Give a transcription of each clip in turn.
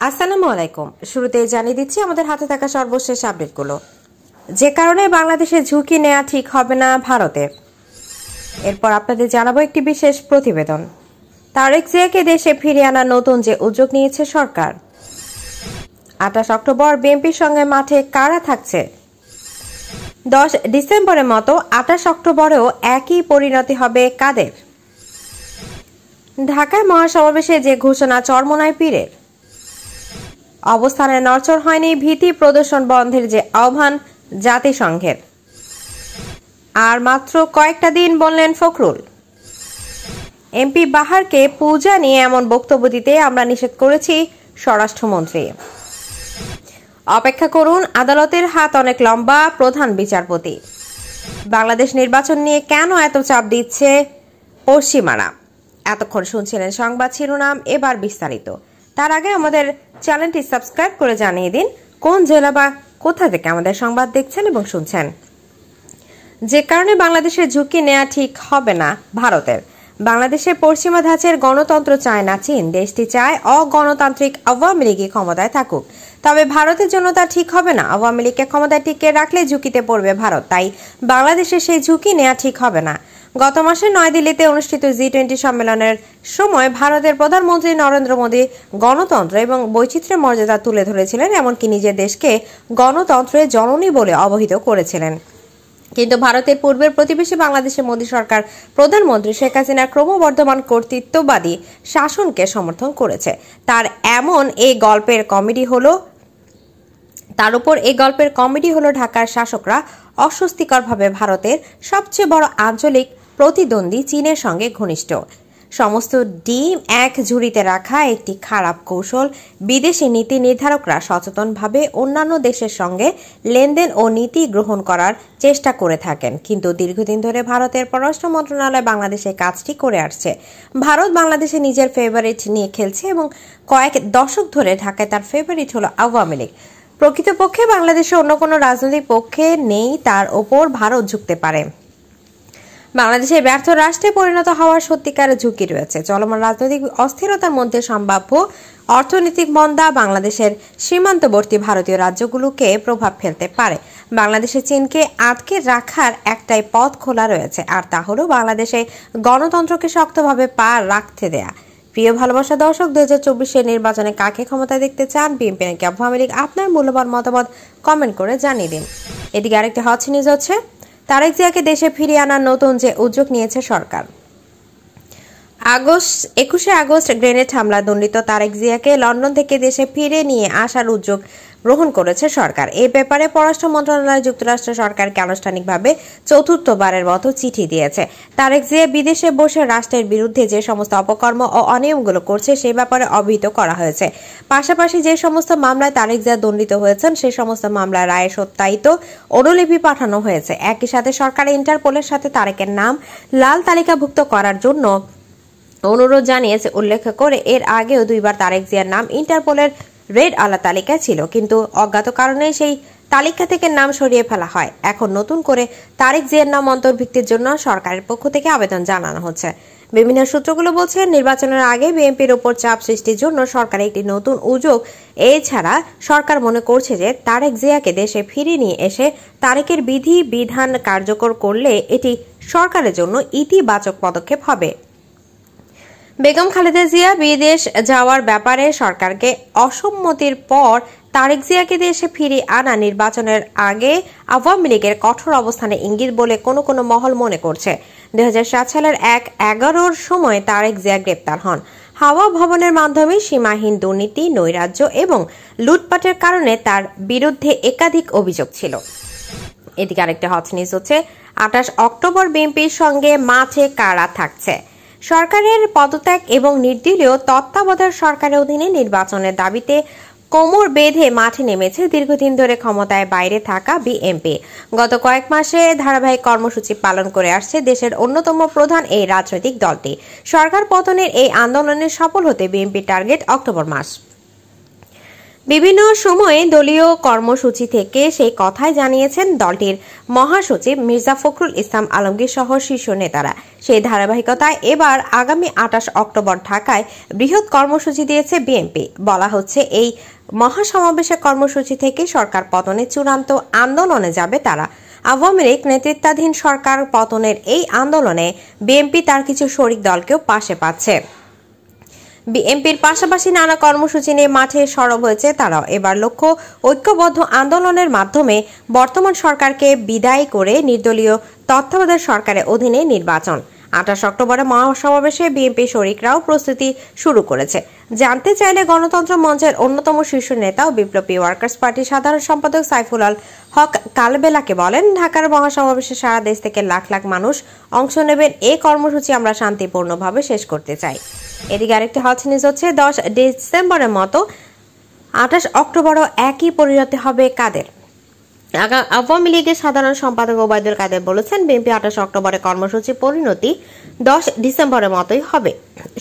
আসসালামু আলাইকুম। শুরুতে জানিয়ে দিচ্ছি, আমাদের হাতে থাকা সর্বশেষ আপডেটগুলো। যে কারণে বাংলাদেশে ঝুঁকি নেওয়া ঠিক হবে না ভারতের এরপর আপনাদের জানাব একটি বিশেষ প্রতিবেদন। তারেক জিয়াকে দেশে ফিরিয়ে আনার নতুন যে উদ্যোগ নিয়েছে সরকার। আঠাশ অক্টোবর বিএনপির সঙ্গে মাঠে কারা থাকছে? দশ ডিসেম্বরের মতো আঠাশ অক্টোবরেও একই পরিণতি হবে কাদের? ঢাকায় মহাসমাবেশে যে ঘোষণা চরমনায় পীরের। অবস্থানে নড়চড় হয়নি ভীতি প্রদর্শন বন্ধের যে আহ্বান জাতিসংঘের। আর মাত্র কয়েকটা দিন বললেন ফখরুল। এমপি বাহারকে পূজা নিয়ে এমন বক্তব্য দিতে আমরা নিষেধ করেছি স্বরাষ্ট্রমন্ত্রী। অপেক্ষা করুন, আদালতের হাত অনেক লম্বা, প্রধান বিচারপতি। বাংলাদেশ নির্বাচন নিয়ে কেন এত চাপ দিচ্ছে পশ্চিমারা? এতক্ষণ শুনছিলেন সংবাদ শিরোনাম, এবার বিস্তারিত। তার আগে আমাদের চ্যানেলটি সাবস্ক্রাইব করে জানিয়ে দিন কোন জেলা বা কোথা থেকে আমাদের সংবাদ দেখছেন এবং শুনছেন। যে কারণে বাংলাদেশের ঝুঁকি নেওয়া ঠিক হবে না ভারতের। বাংলাদেশের পশ্চিমা ধাঁচের গণতন্ত্র চায় না চীন। দেশটি চায় অগণতান্ত্রিক আওয়ামী লীগই ক্ষমতায় থাকুক। তবে ভারতের জন্য তা ঠিক হবে না। আওয়ামী লীগকে ক্ষমতায় টিকিয়ে রাখলে ঝুঁকিতে পড়বে ভারত। তাই বাংলাদেশে সেই ঝুঁকি নেওয়া ঠিক হবে না। গত মাসে নয়াদিল্লিতে অনুষ্ঠিত জি টোয়েন্টি সম্মেলনের সময় ভারতের প্রধানমন্ত্রী নরেন্দ্র মোদী গণতন্ত্র এবং বৈচিত্র্যের মর্যাদা তুলে ধরেছিলেন, এমনকি নিজের দেশকে গণতন্ত্রের জননী বলে অবহিত করেছিলেন। কিন্তু ভারতের পূর্বের প্রতিবেশী বাংলাদেশের মোদী সরকার প্রধানমন্ত্রী শেখ হাসিনার ক্রমবর্ধমান কর্তৃত্ববাদী শাসনকে সমর্থন করেছে। তার এমন এই গল্পের কমেডি হলো, তার উপর এই গল্পের কমেডি হলো ঢাকার শাসকরা অস্বস্তিকরভাবে ভারতের সবচেয়ে বড় আঞ্চলিক প্রতিদ্বন্দ্বী চীনের সঙ্গে ঘনিষ্ঠ। সমস্ত ডিম এক ঝুড়িতে রাখা একটি খারাপ কৌশল। বিদেশি নীতি নির্ধারকরা সচেতনভাবে অন্যান্য দেশের সঙ্গে লেনদেন ও নীতি গ্রহণ করার চেষ্টা করে থাকেন। কিন্তু দীর্ঘদিন ধরে ভারতের পররাষ্ট্র মন্ত্রণালয় বাংলাদেশে কাজটি করে আসছে। ভারত বাংলাদেশে নিজের ফেভারিট নিয়ে খেলছে এবং কয়েক দশক ধরে ঢাকায় তার ফেভারিট হলো আওয়ামী লীগ। প্রকৃতপক্ষে বাংলাদেশে অন্য কোনো রাজনৈতিক পক্ষে নেই, তার ওপর ভারত ঝুঁকতে পারে। বাংলাদেশের ব্যর্থ রাষ্ট্রে পরিণত হওয়ার সত্যিকার ঝুঁকি রয়েছে। চলমান রাজনৈতিক অস্থিরতার মধ্যে সম্ভাব্য অর্থনৈতিক মন্দা বাংলাদেশের সীমান্তবর্তী ভারতীয় রাজ্যগুলোকে প্রভাব ফেলতে পারে। বাংলাদেশে চীনকে আটকে রাখার একটাই পথ খোলা রয়েছে, আর তা হলো বাংলাদেশে গণতন্ত্রকে শক্তভাবে পা রাখতে দেয়া। প্রিয় ভালোবাসা দর্শক দু হাজার চব্বিশের নির্বাচনে কাকে ক্ষমতায় দেখতে চান? বিএনপি নাকি আওয়ামী লীগ? আপনার মূল্যবান মতামত কমেন্ট করে জানিয়ে দিন। এদিকে আরেকটি হট নিউজ হচ্ছে তারেক জিয়াকে দেশে ফিরিয়ে আনার নতুন যে উদ্যোগ নিয়েছে সরকার। আগস্ট, একুশে আগস্ট গ্রেনেড হামলা দণ্ডিত তারেক জিয়াকে লন্ডন থেকে দেশে ফিরে নিয়ে আসার উদ্যোগ গ্রহণ করেছে সরকার। এ ব্যাপারে পররাষ্ট্র মন্ত্রণালয় যুক্তরাষ্ট্র সরকারকে আনুষ্ঠানিকভাবে চতুর্থবারের মতো চিঠি দিয়েছে। তারেক জিয়া বিদেশে বসে রাষ্ট্রের বিরুদ্ধে যে সমস্ত অপকর্ম ও অনিয়মগুলো করছে সে ব্যাপারে অবহিত করা হয়েছে। পাশাপাশি যে সমস্ত মামলায় তারেক জিয়া দণ্ডিত হয়েছেন, সে সমস্ত মামলার রায়ে সত্যায়িত অনুলিপি পাঠানো হয়েছে। একই সাথে সরকার ইন্টারপোলের সাথে তারেকের নাম লাল তালিকাভুক্ত করার জন্য অনুরোধ জানিয়েছে, উল্লেখ করে এর আগেও দুইবার তারেক জিয়ার নাম ইন্টারপোলের রেড আলা তালিকায় ছিল, কিন্তু অজ্ঞাত কারণে সেই তালিকা থেকে নাম সরিয়ে ফেলা হয়। এখন নতুন করে তারেক জিয়ার নাম অন্তর্ভুক্তির জন্য সরকারের পক্ষ থেকে আবেদন জানানো হচ্ছে। বিভিন্ন সূত্রগুলো বলছে, নির্বাচনের আগে বিএনপির ওপর চাপ সৃষ্টির জন্য সরকার একটি নতুন উদ্যোগ। এছাড়া সরকার মনে করছে যে তারেক জিয়াকে দেশে ফিরিয়ে নিয়ে এসে তারেকের বিধি, বিধান কার্যকর করলে এটি সরকারের জন্য ইতিবাচক পদক্ষেপ হবে। বেগম খালেদা জিয়া বিদেশ যাওয়ার ব্যাপারে সরকারকে অসম্মতির পর তারেক জিয়াকে দেশে ফিরিয়ে আনা নির্বাচনের আগে আওয়ামী লীগের কঠোর অবস্থানে ইঙ্গিত বলে কোনো কোনো মহল মনে করছে। দু হাজার সাত সালের এক এগারোর সময় তারেক জিয়া গ্রেপ্তার হন। হাওয়া ভবনের মাধ্যমে সীমাহীন দুর্নীতি, নৈরাজ্য এবং লুটপাটের কারণে তার বিরুদ্ধে একাধিক অভিযোগ ছিল। এদিকে আরেকটা হট নিউজ হচ্ছে, আঠাশ অক্টোবর বিএনপির সঙ্গে মাঠে কারা থাকছে? সরকারের পদত্যাগ এবং নির্দলীয় তত্ত্বাবধায়ক সরকারের অধীনে নির্বাচনের দাবিতে কোমর বেঁধে মাঠে নেমেছে দীর্ঘদিন ধরে ক্ষমতায় বাইরে থাকা বিএমপি গত কয়েক মাসে ধারাবাহিক কর্মসূচি পালন করে আসছে দেশের অন্যতম প্রধান এই রাজনৈতিক দলটি। সরকার পতনের এই আন্দোলনে সফল হতে বিএনপির টার্গেট অক্টোবর মাস। বিভিন্ন সময়ে দলীয় কর্মসূচি থেকে সেই কথাই জানিয়েছেন দলটির মহাসচিব মির্জা ফখরুল ইসলাম আলমগীর সহ শীর্ষ নেতারা। সেই ধারাবাহিকতায় এবার আগামী আঠাশ অক্টোবর ঢাকায় বৃহৎ কর্মসূচি দিয়েছে বিএনপি। বলা হচ্ছে, এই মহাসমাবেশের কর্মসূচি থেকে সরকার পতনের চূড়ান্ত আন্দোলনে যাবে তারা। আওয়ামী লীগ নেতৃত্বাধীন সরকার পতনের এই আন্দোলনে বিএনপি তার কিছু শরিক দলকেও পাশে পাচ্ছে। বিএনপির পাশাপাশি নানা কর্মসূচি নিয়ে মাঠে সরব হয়েছে তারাও। এবার লক্ষ্য, ঐক্যবদ্ধ আন্দোলনের মাধ্যমে বর্তমান সরকারকে বিদায় করে নির্দলীয় তত্ত্বাবধায়ক সরকারের অধীনে নির্বাচন। আঠাশ অক্টোবরে মহাসমাবেশে বিএনপি শরিকরাও প্রস্তুতি শুরু করেছে। জানতে চাইলে গণতন্ত্র মঞ্চের অন্যতম শীর্ষ নেতা ও বিপ্লবী ওয়ার্কার্স পার্টির সাধারণ সম্পাদক সাইফুল আল হক কালবেলাকে বলেন, ঢাকার মহাসমাবেশে সারা দেশ থেকে লাখ লাখ মানুষ অংশ নেবেন। এই কর্মসূচি আমরা শান্তিপূর্ণভাবে শেষ করতে চাই। এদিকে আরেকটি হট নিউজ হচ্ছে, দশ ডিসেম্বরের মতো আঠাশ অক্টোবরও একই পরিণতি হবে কাদের? আওয়ামী লীগের সাধারণ সম্পাদক ওবায়দুল কাদের বলেছেন, বিএনপি আঠাশ অক্টোবরে কর্মসূচি পরিণতি দশ ডিসেম্বরের মতোই হবে।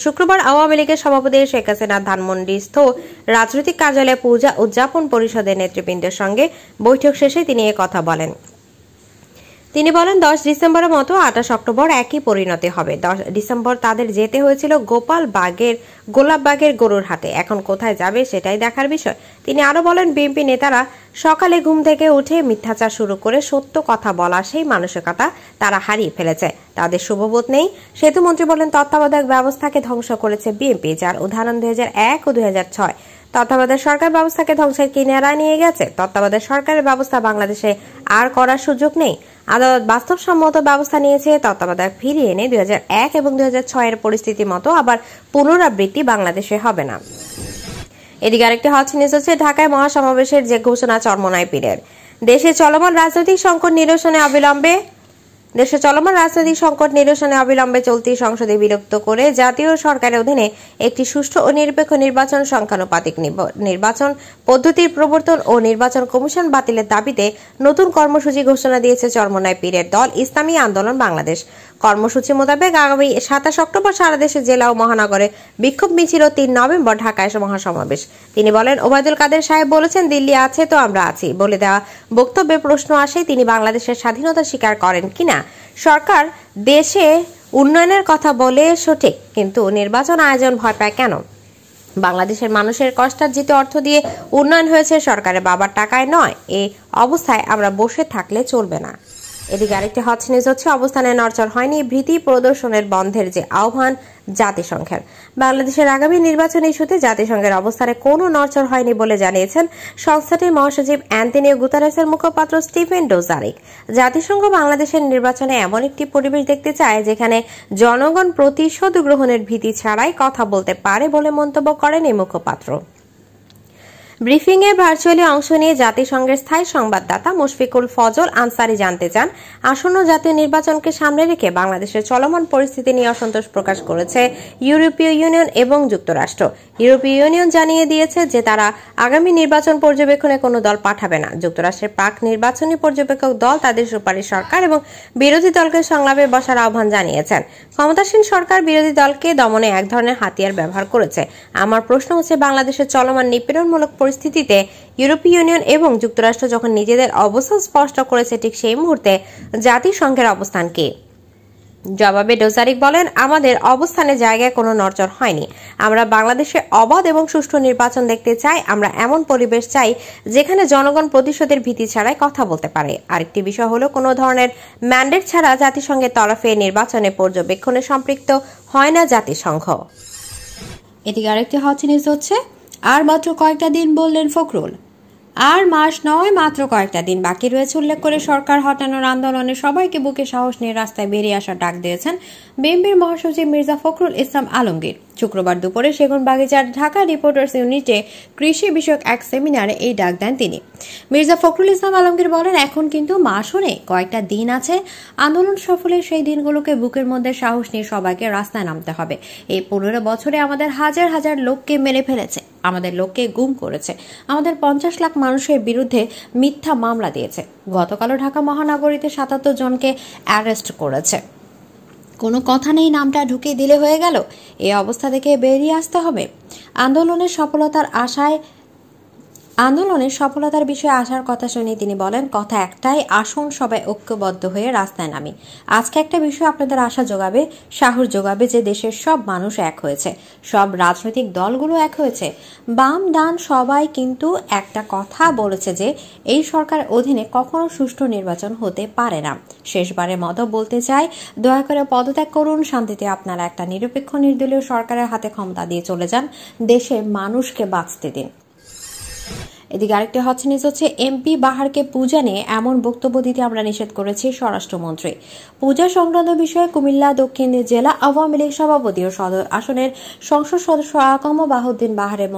শুক্রবার আওয়ামী লীগের সভাপতি শেখ হাসিনা ধানমন্ডিস্থ রাজনৈতিক কার্যালয়ে পূজা উদযাপন পরিষদের নেতৃবৃন্দের সঙ্গে বৈঠক শেষে তিনি কথা বলেন। তিনি বলেন, দশ ডিসেম্বরের মতো আঠাশ অক্টোবর একই পরিণতি হবে। দশ ডিসেম্বর তাদের যেতে হয়েছিল গোপাল বাগের, গোলাপ বাগের গরুর হাটে এখন কোথায় যাবে সেটাই দেখার বিষয়। তিনি আরও বলেন, বিএনপি নেতারা সকালে ঘুম থেকে উঠে মিথ্যাচার শুরু করে সত্য কথা বলা সেই মানসিকতা তারা হারিয়ে ফেলেছে। তাদের শুভবোধ নেই। সেতুমন্ত্রী বলেন, তত্ত্বাবধায়ক ব্যবস্থাকে ধ্বংস করেছে বিএনপি, যার উদাহরণ দুই হাজার এক ও দুই হাজার ছয়। তত্ত্বাবধায়ক সরকার ব্যবস্থাকে ধ্বংসের কিনারায় নিয়ে গেছে। তত্ত্বাবধায়ক সরকারের ব্যবস্থা বাংলাদেশে আর করার সুযোগ নেই। আদালত বাস্তবসম্মত ব্যবস্থা নিয়েছে, তত্ত্বাবধায়ক ফিরিয়ে এনে দুই হাজার এক এবং দুই হাজার ছয় এর পরিস্থিতি মতো আবার পুনরাবৃত্তি বাংলাদেশে হবে না। এদিকে আরেকটি হচ্ছে নিউজ হচ্ছে ঢাকায় মহাসমাবেশের যে ঘোষণা চরমনায় পীরের। দেশে চলমান রাজনৈতিক সংকট নিরসনে অবিলম্বে দেশে চলমান রাজনৈতিক সংকট নিরসনে অবিলম্বে চলতি সংসদে বিরক্ত করে জাতীয় সরকারের অধীনে একটি সুষ্ঠু ও নিরপেক্ষ নির্বাচন সংখ্যানুপাতিক নির্বাচন পদ্ধতির প্রবর্তন ও নির্বাচন কমিশন বাতিলের দাবিতে নতুন কর্মসূচি ঘোষণা দিয়েছে চরমনায় পীরের দল, ইসলামী আন্দোলন বাংলাদেশ। কর্মসূচি মোতাবেক আগামী সাতাশ অক্টোবর সারা দেশে জেলা ও মহানগরে বিক্ষোভ মিছিল ও তিন নভেম্বর ঢাকায় মহাসমাবেশ। তিনি বলেন, ওবায়দুল কাদের সাহেব বলেছেন, দিল্লি আছে তো আমরা আছি। বলে দেওয়া বক্তব্যে প্রশ্ন আসে, তিনি বাংলাদেশের স্বাধীনতা স্বীকার করেন কিনা? সরকার দেশে উন্নয়নের কথা বলে সঠিক, কিন্তু নির্বাচন আয়োজন ভয় পায় কেন? বাংলাদেশের মানুষের কষ্টার্জিত অর্থ দিয়ে উন্নয়ন হয়েছে সরকারের বাবার টাকায় নয়, এ অবস্থায় আমরা বসে থাকলে চলবে না। এদিকে আরেকটি হট নিউজ হচ্ছে, অবস্থানে নড়চড় হয়নি ভীতি প্রদর্শনের বন্ধের যে আহ্বান জাতিসংঘের। বাংলাদেশের আগামী নির্বাচন ইস্যুতে জাতিসংঘের অবস্থানে কোনো নড়চড় হয়নি বলে জানিয়েছেন সংস্থাটির মহাসচিব অ্যান্টনিও গুতারেসের মুখপাত্র স্টিফেন ডোজারিক। জাতিসংঘ বাংলাদেশের নির্বাচনে এমন একটি পরিবেশ দেখতে চায় যেখানে জনগণ প্রতিশোধ গ্রহণের ভীতি ছাড়াই কথা বলতে পারে বলে মন্তব্য করেন এই মুখপাত্র। ব্রিফিংয়ে ভার্চুয়ালি অংশ নিয়ে জাতিসংঘের স্থায়ী সংবাদদাতা মুশফিকুল ফজল আনসারি জানতে চান। আসন্ন জাতীয় নির্বাচনকে সামনে রেখে বাংলাদেশের চলমান পরিস্থিতি নিয়ে অসন্তোষ প্রকাশ করেছে ইউরোপীয় ইউনিয়ন এবং যুক্তরাষ্ট্র। ইউরোপীয় ইউনিয়ন জানিয়ে দিয়েছে যে তারা আগামী নির্বাচন পর্যবেক্ষণে কোনো দল পাঠাবে না। যুক্তরাষ্ট্রের পাক নির্বাচনী পর্যবেক্ষক দল, তাদের সুপারিশ সরকার এবং বিরোধী দলকে সংলাপে বসার আহ্বান জানিয়েছেন। ক্ষমতাসীন সরকার বিরোধী দলকে দমনে এক ধরনের হাতিয়ার ব্যবহার করেছে। আমার প্রশ্ন হচ্ছে, বাংলাদেশের চলমান নিপীড়নমূলক পরিস্থিতিতে ইউরোপীয় ইউনিয়ন এবং যুক্তরাষ্ট্র যখন নিজেদের অবস্থান স্পষ্ট করেছে ঠিক সেই মুহূর্তে জাতিসংঘের অবস্থান কি জবাবে ডোজারিক বলেন, আমাদের অবস্থানে জায়গায় কোনো নড়চড় হয়নি। আমরা বাংলাদেশে অবাধ এবং সুষ্ঠু নির্বাচন দেখতে চাই। আমরা এমন পরিবেশ চাই যেখানে জনগণ প্রতিশোধের ভীতি ছাড়াই কথা বলতে পারে। আরেকটি বিষয় হলো, কোনো ধরনের ম্যান্ডেট ছাড়া জাতিসংঘের তরফে নির্বাচনে পর্যবেক্ষণে সম্পৃক্ত হয় না জাতিসংঘ। এদিকে আরেকটি হচ্ছে নিউজ হচ্ছে আর মাত্র কয়েকটা দিন বললেন ফখরুল। আর মাস নয়, মাত্র কয়েকটা দিন বাকি রয়েছে, উল্লেখ করে সরকার হটানোর আন্দোলনে সবাইকে বুকে সাহস নিয়ে রাস্তায় বেরিয়ে আসার ডাক দিয়েছেন বিএনপির মহাসচিব মির্জা ফখরুল ইসলাম আলমগীর। শুক্রবার দুপুরে সেগুন বাগিচার ঢাকা রিপোর্টার্স ইউনিটে কৃষি বিষয়ক এক সেমিনারে এই ডাক দেন তিনি। মির্জা ফখরুল ইসলাম আলমগীর বলেন, এখন কিন্তু মাসও নেই কয়েকটা দিন আছে। আন্দোলন সফলে সেই দিনগুলোকে বুকের মধ্যে সাহস নিয়ে সবাইকে রাস্তায় নামতে হবে। এই পনেরো বছরে আমাদের হাজার হাজার লোককে মেরে ফেলেছে। আমাদের লোককে গুম করেছে। আমাদের পঞ্চাশ লাখ মানুষের বিরুদ্ধে মিথ্যা মামলা দিয়েছে। গতকালও ঢাকা মহানগরীতে সাতাত্তর জনকে অ্যারেস্ট করেছে। কোনো কথা নেই নামটা ঢুকিয়ে দিলে হয়ে গেল। এ অবস্থা থেকে বেরিয়ে আসতে হবে। আন্দোলনের সফলতার আশায় আন্দোলনের সফলতার বিষয়ে আসার কথা শুনে তিনি বলেন, কথা একটাই, আসুন সবাই ঐক্যবদ্ধ হয়ে রাস্তায় নামি। আজকে একটা বিষয় আপনাদের আশা যোগাবে, সাহস যোগাবে যে দেশের সব মানুষ এক হয়েছে, সব রাজনৈতিক দলগুলো এক হয়েছে। বাম ডান সবাই কিন্তু একটা কথা বলেছে যে, এই সরকার অধীনে কখনো সুষ্ঠু নির্বাচন হতে পারে না। শেষবারের মতো বলতে চাই, দয়া করে পদত্যাগ করুন, শান্তিতে আপনারা একটা নিরপেক্ষ, নির্দলীয় সরকারের হাতে ক্ষমতা দিয়ে চলে যান দেশে মানুষকে বাঁচতে দিন। এদিকে আরেকটি হচ্ছে নিউজ হচ্ছে এমপি বাহারকে পূজা নিয়ে এমন বক্তব্য দিতে আমরা নিষেধ করেছি স্বরাষ্ট্রমন্ত্রী। পূজা সংক্রান্ত বিষয়ে কুমিল্লা দক্ষিণ জেলা আওয়ামী লীগ সভাপতি ও সদর আসনের সংসদ সদস্য আকম বাহুদ্দিন বাহারের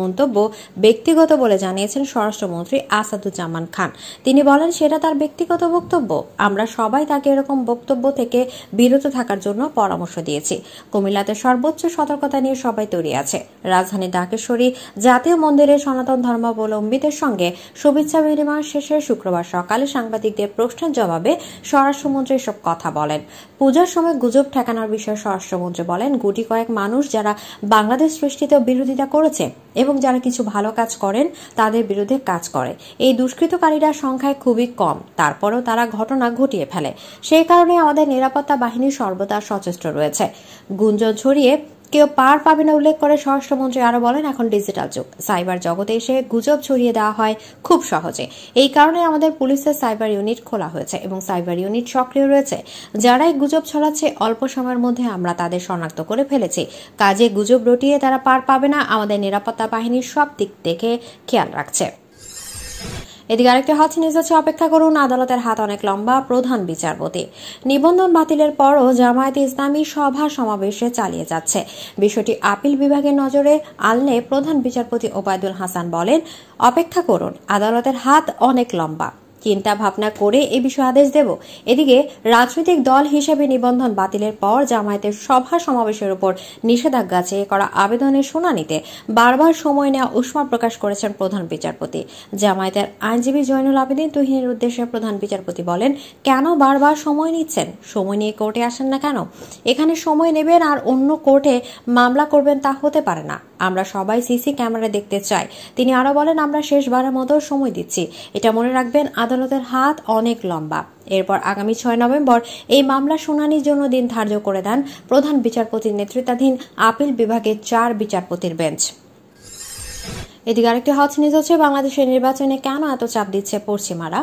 মন্তব্য ব্যক্তিগত বলে জানিয়েছেন স্বরাষ্ট্রমন্ত্রী আসাদুজ্জামান খান। তিনি বলেন, সেটা তার ব্যক্তিগত বক্তব্য। আমরা সবাই তাকে এরকম বক্তব্য থেকে বিরত থাকার জন্য পরামর্শ দিয়েছি। কুমিল্লাতে সর্বোচ্চ সতর্কতা নিয়ে সবাই তৈরি আছে। রাজধানী ডাকেশ্বরী জাতীয় মন্দিরে সনাতন ধর্মাবলম্বী অবলম্বিতের সঙ্গে শুভেচ্ছা বিনিময় শেষে শুক্রবার সকালে সাংবাদিকদের প্রশ্নের জবাবে স্বরাষ্ট্রমন্ত্রী এসব কথা বলেন। পূজার সময় গুজব ঠেকানোর বিষয়ে স্বরাষ্ট্রমন্ত্রী বলেন, গুটি কয়েক মানুষ যারা বাংলাদেশ সৃষ্টিতেও বিরোধিতা করেছে এবং যারা কিছু ভালো কাজ করেন, তাদের বিরুদ্ধে কাজ করে। এই দুষ্কৃতকারীরা সংখ্যায় খুবই কম। তারপরেও তারা ঘটনা ঘটিয়ে ফেলে। সেই কারণে আমাদের নিরাপত্তা বাহিনী সর্বদা সচেষ্ট রয়েছে। গুঞ্জন ছড়িয়ে কেউ পার পাবে না উল্লেখ করে স্বরাষ্ট্রমন্ত্রী আরও বলেন, এখন ডিজিটাল যুগ। সাইবার জগতে এসে গুজব ছড়িয়ে দেওয়া হয় খুব সহজে। এই কারণে আমাদের পুলিশের সাইবার ইউনিট খোলা হয়েছে এবং সাইবার ইউনিট সক্রিয় রয়েছে। যারাই গুজব ছড়াচ্ছে, অল্প সময়ের মধ্যে আমরা তাদের শনাক্ত করে ফেলেছি। কাজে গুজব রটিয়ে তারা পার পাবে না, আমাদের নিরাপত্তা বাহিনীর সব দিক দেখে খেয়াল রাখছে। এদিকে আরেকটি হজ নিউজ হচ্ছে অপেক্ষা করুন, আদালতের হাত অনেক লম্বা, প্রধান বিচারপতি। নিবন্ধন বাতিলের পরও জামায়াতে ইসলামী সভা সমাবেশে চালিয়ে যাচ্ছে। বিষয়টি আপিল বিভাগের নজরে আনলে প্রধান বিচারপতি ওবায়দুল হাসান বলেন, অপেক্ষা করুন, আদালতের হাত অনেক লম্বা। চিন্তা ভাবনা করে এ বিষয়ে আদেশ দেব। এদিকে রাজনৈতিক দল হিসেবে নিবন্ধন বাতিলের পর জামায়াতের সভা সমাবেশের উপর নিষেধাজ্ঞা চেয়ে করা আবেদনের শুনানিতে বারবার সময় নেওয়া উষ্মা প্রকাশ করেছেন প্রধান বিচারপতি। জামায়াতের আইনজীবী জয়নুল আবেদিন তুহিনের উদ্দেশ্যে প্রধান বিচারপতি বলেন, কেন বারবার সময় নিচ্ছেন? সময় নিয়ে কোর্টে আসেন না কেন? এখানে সময় নেবেন আর অন্য কোর্টে মামলা করবেন তা হতে পারে না। আমরা সবাই সিসি ক্যামেরা দেখতে চাই। তিনি আরও বলেন, আমরা শেষবারের মতো সময় দিচ্ছি। এটা মনে রাখবেন আদালতের হাত অনেক লম্বা। এরপর আগামী ছয় নভেম্বর এই মামলা শুনানির জন্য দিন ধার্য করে দেন প্রধান বিচারপতির নেতৃত্বাধীন আপিল বিভাগের চার বিচারপতির বেঞ্চ। এদিকে আরেকটি হট নিউজ হচ্ছে বাংলাদেশের নির্বাচনে কেন এত চাপ দিচ্ছে পশ্চিমারা?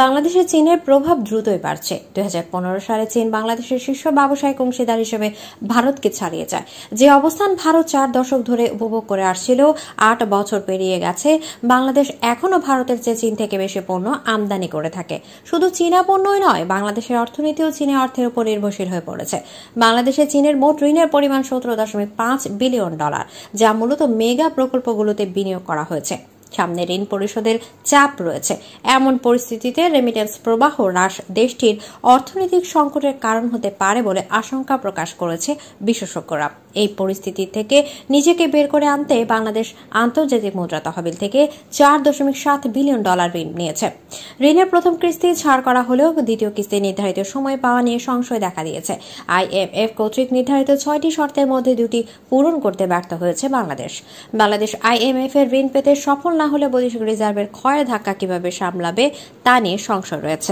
বাংলাদেশে চীনের প্রভাব দ্রুতই বাড়ছে। দুই হাজার পনেরো সালে চীন বাংলাদেশের শীর্ষ ব্যবসায়িক অংশীদার হিসেবে ভারতকে ছাড়িয়ে যায়। যে অবস্থান ভারত চার দশক ধরে উপভোগ করে আসছিল, আট বছর পেরিয়ে গেছে, বাংলাদেশ এখনও ভারতের চেয়ে চীন থেকে বেশি পণ্য আমদানি করে থাকে। শুধু চীনা পণ্যই নয়, বাংলাদেশের অর্থনীতিও চীনের অর্থের উপর নির্ভরশীল হয়ে পড়েছে। বাংলাদেশে চীনের মোট ঋণের পরিমাণ সতেরো দশমিক পাঁচ বিলিয়ন ডলার, যা মূলত মেগা প্রকল্পগুলোতে বিনিয়োগ করা হয়েছে। সামনে ঋণ পরিশোধের চাপ রয়েছে। এমন পরিস্থিতিতে রেমিটেন্স প্রবাহ হ্রাস দেশটির অর্থনৈতিক সংকটের কারণ হতে পারে বলে আশঙ্কা প্রকাশ করেছে বিশেষজ্ঞরা। এই পরিস্থিতি থেকে নিজেকে বের করে আনতে বাংলাদেশ আন্তর্জাতিক মুদ্রা তহবিল থেকে চার দশমিক সাত বিলিয়ন ডলার ঋণ নিয়েছে। ঋণের প্রথম কিস্তি ছাড় করা হলেও দ্বিতীয় কিস্তি নির্ধারিত সময় পাওয়া নিয়ে সংশয় দেখা দিয়েছে। আইএমএফ কর্তৃক নির্ধারিত ছয়টি শর্তের মধ্যে দুটি পূরণ করতে ব্যর্থ হয়েছে বাংলাদেশ। বাংলাদেশ আইএমএফ এর ঋণ পেতে সফল না হলে বৈদেশিক রিজার্ভের ক্ষয়ের ধাক্কা কীভাবে সামলাবে তা নিয়ে সংশয় রয়েছে।